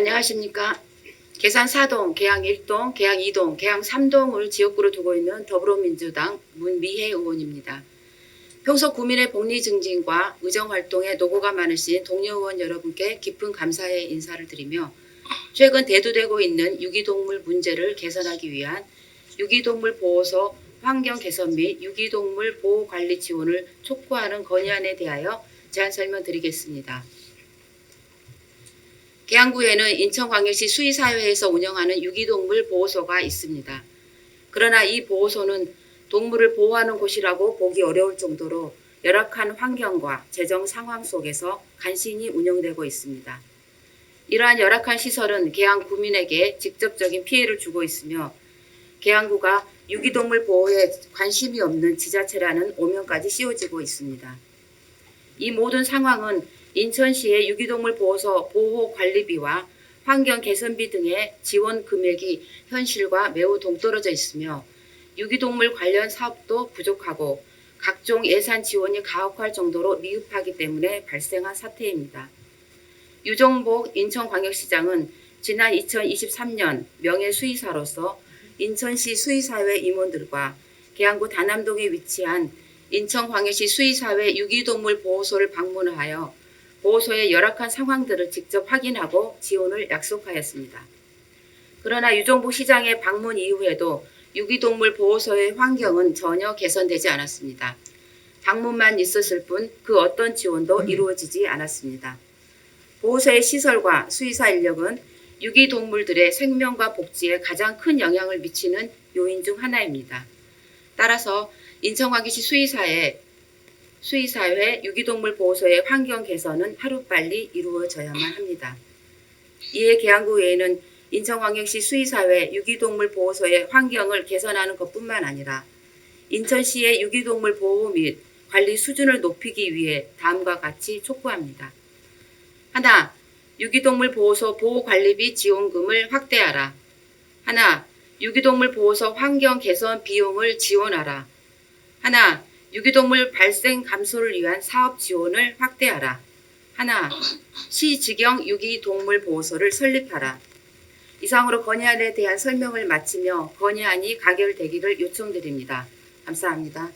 안녕하십니까. 계산 4동, 계양 1동, 계양 2동, 계양 3동을 지역구로 두고 있는 더불어민주당 문미혜 의원입니다. 평소 구민의 복리 증진과 의정 활동에 노고가 많으신 동료 의원 여러분께 깊은 감사의 인사를 드리며 최근 대두되고 있는 유기동물 문제를 개선하기 위한 유기동물 보호소 환경 개선 및 유기동물 보호 관리 지원을 촉구하는 건의안에 대하여 제안 설명드리겠습니다. 계양구에는 인천광역시 수의사회에서 운영하는 유기동물 보호소가 있습니다. 그러나 이 보호소는 동물을 보호하는 곳이라고 보기 어려울 정도로 열악한 환경과 재정 상황 속에서 간신히 운영되고 있습니다. 이러한 열악한 시설은 계양 구민에게 직접적인 피해를 주고 있으며 계양구가 유기동물 보호에 관심이 없는 지자체라는 오명까지 씌워지고 있습니다. 이 모든 상황은 인천시의 유기동물 보호소 보호 관리비와 환경 개선비 등의 지원 금액이 현실과 매우 동떨어져 있으며 유기동물 관련 사업도 부족하고 각종 예산 지원이 가혹할 정도로 미흡하기 때문에 발생한 사태입니다. 유정복 인천광역시장은 지난 2023년 명예수의사로서 인천시 수의사회 임원들과 계양구 다남동에 위치한 인천광역시 수의사회 유기동물 보호소를 방문하여 보호소의 열악한 상황들을 직접 확인하고 지원을 약속하였습니다. 그러나 유정복 시장의 방문 이후에도 유기동물 보호소의 환경은 전혀 개선되지 않았습니다. 방문만 있었을 뿐 그 어떤 지원도 이루어지지 않았습니다. 보호소의 시설과 수의사 인력은 유기동물들의 생명과 복지에 가장 큰 영향을 미치는 요인 중 하나입니다. 따라서 인천광역시 수의사에 수의사회 유기동물 보호소의 환경 개선은 하루빨리 이루어져야만 합니다. 이에 계양구에는 인천광역시 수의사회 유기동물 보호소의 환경을 개선하는 것뿐만 아니라 인천시의 유기동물 보호 및 관리 수준을 높이기 위해 다음과 같이 촉구합니다. 하나, 유기동물 보호소 보호관리비 지원금을 확대하라. 하나, 유기동물 보호소 환경 개선 비용을 지원하라. 하나, 유기동물 발생 감소를 위한 사업 지원을 확대하라. 하나, 시 지경 유기동물 보호소를 설립하라. 이상으로 건의안에 대한 설명을 마치며 건의안이 가결되기를 요청드립니다. 감사합니다.